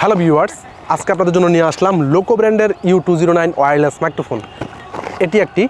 Hello viewers, আজকে আপনাদের জন্য নিয়ে আসলাম লোকো ব্র্যান্ডের U two zero nine wireless microphone এটি একটি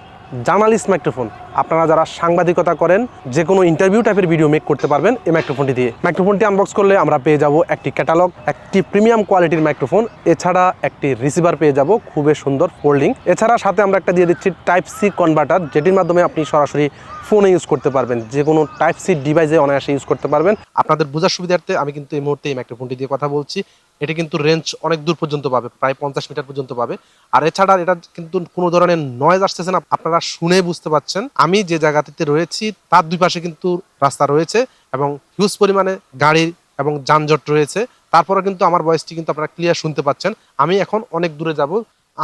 জার্নালিস্ট মাইক্রোফোন আপনারা যারা সাংবাদিকতা করেন যে কোনো ইন্টারভিউ টাইপের ভিডিও মেক করতে পারবেন এই মাইক্রোফোনটি দিয়ে। মাইক্রোফোনটি আনবক্স করলে আমরা পেয়ে যাব একটি ক্যাটালগ একটি প্রিমিয়াম কোয়ালিটির মাইক্রোফোন এছাড়া একটি রিসিভার পেয়ে যাব খুবই সুন্দর ফোল্ডিং এছাড়া সাথে আমরা একটা দিয়ে দিচ্ছি টাইপ সি কনভার্টার যেটির মাধ্যমে আপনি সরাসরি ফোনে ইউজ করতে পারবেন। যে কোনো টাইপ সি ডিভাইসে অনায়াসে ইউজ করতে পারবেন। আপনাদের বোঝার সুবিধার্থে আমি কিন্তু এই মুহূর্তে এই মাইক্রোফোনটি দিয়ে কথা বলছি। এটা কিন্তু রেঞ্জ অনেক দূর পর্যন্ত পাবে, প্রায় পঞ্চাশ মিটার পর্যন্ত পাবে। আর এছাড়া এটা কিন্তু কোনো ধরনের নয়েজ আসতেছে না, আপনারা শুনে বুঝতে পারছেন। আমি যে জায়গাটিতে রয়েছি, তার দুই পাশে কিন্তু রাস্তা রয়েছে এবং হিউজ পরিমাণে গাড়ির এবং যানজট রয়েছে। তারপরে কিন্তু আমার ভয়েসটি কিন্তু আপনারা ক্লিয়ার শুনতে পাচ্ছেন। আমি এখন অনেক দূরে যাব।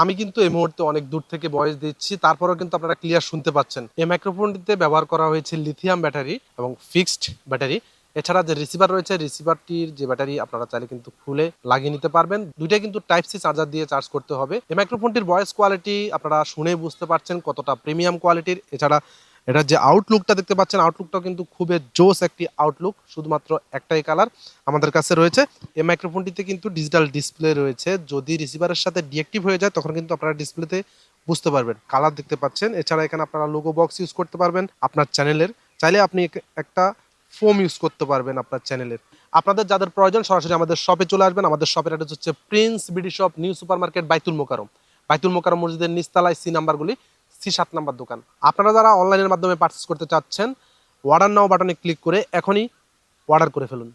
আমি কিন্তু এই মুহূর্তে অনেক দূর থেকে ভয়েস দিচ্ছি, তারপরেও কিন্তু আপনারা ক্লিয়ার শুনতে পাচ্ছেন। এই মাইক্রোফোনটিতে ব্যবহার করা হয়েছে লিথিয়াম ব্যাটারি এবং ফিক্সড ব্যাটারি এছাড়া যে রিসিভার রয়েছে রিসিভারটির যে ব্যাটারি আপনারা চাইলে কিন্তু খুলে লাগিয়ে নিতে পারবেন। দুইটাই কিন্তু টাইপ সি চার্জার দিয়ে চার্জ করতে হবে। এই মাইক্রোফোনটির ভয়েস কোয়ালিটি আপনারা শুনে বুঝতে পারছেন কতটা প্রিমিয়াম কোয়ালিটির এছাড়া এটার যে আউটলুকটা দেখতে পাচ্ছেন আউটলুকটাও কিন্তু খুবই জোস একটি আউটলুক শুধুমাত্র একটাই কালার আমাদের কাছে রয়েছে। এই মাইক্রোফোনটিতে কিন্তু ডিজিটাল ডিসপ্লে রয়েছে। যদি রিসিভারের সাথে ডিএক্টিভ হয়ে যায়, তখন কিন্তু আপনারা ডিসপ্লেতে বুঝতে পারবেন। কালার দেখতে পাচ্ছেন। এছাড়া এখানে আপনারা লোগো বক্স ইউজ করতে পারবেন আপনার চ্যানেলের চাইলে আপনি একটা ফোম ইউজ করতে পারবেন আপনার চ্যানেলের আপনাদের যাদের প্রয়োজন, সরাসরি আমাদের শপে চলে আসবেন। আমাদের শপের অ্যাড্রেস হচ্ছে Prince BD shop new super market Baitul Mukarram Baitul Mukarram মসজিদের নিস্তালায় সি নাম্বারগুলি সি সাত নাম্বার দোকান। আপনারা যারা অনলাইনের মাধ্যমে পার্চেস করতে চাচ্ছেন অর্ডার নাও বাটনে ক্লিক করে এখনই অর্ডার করে ফেলুন।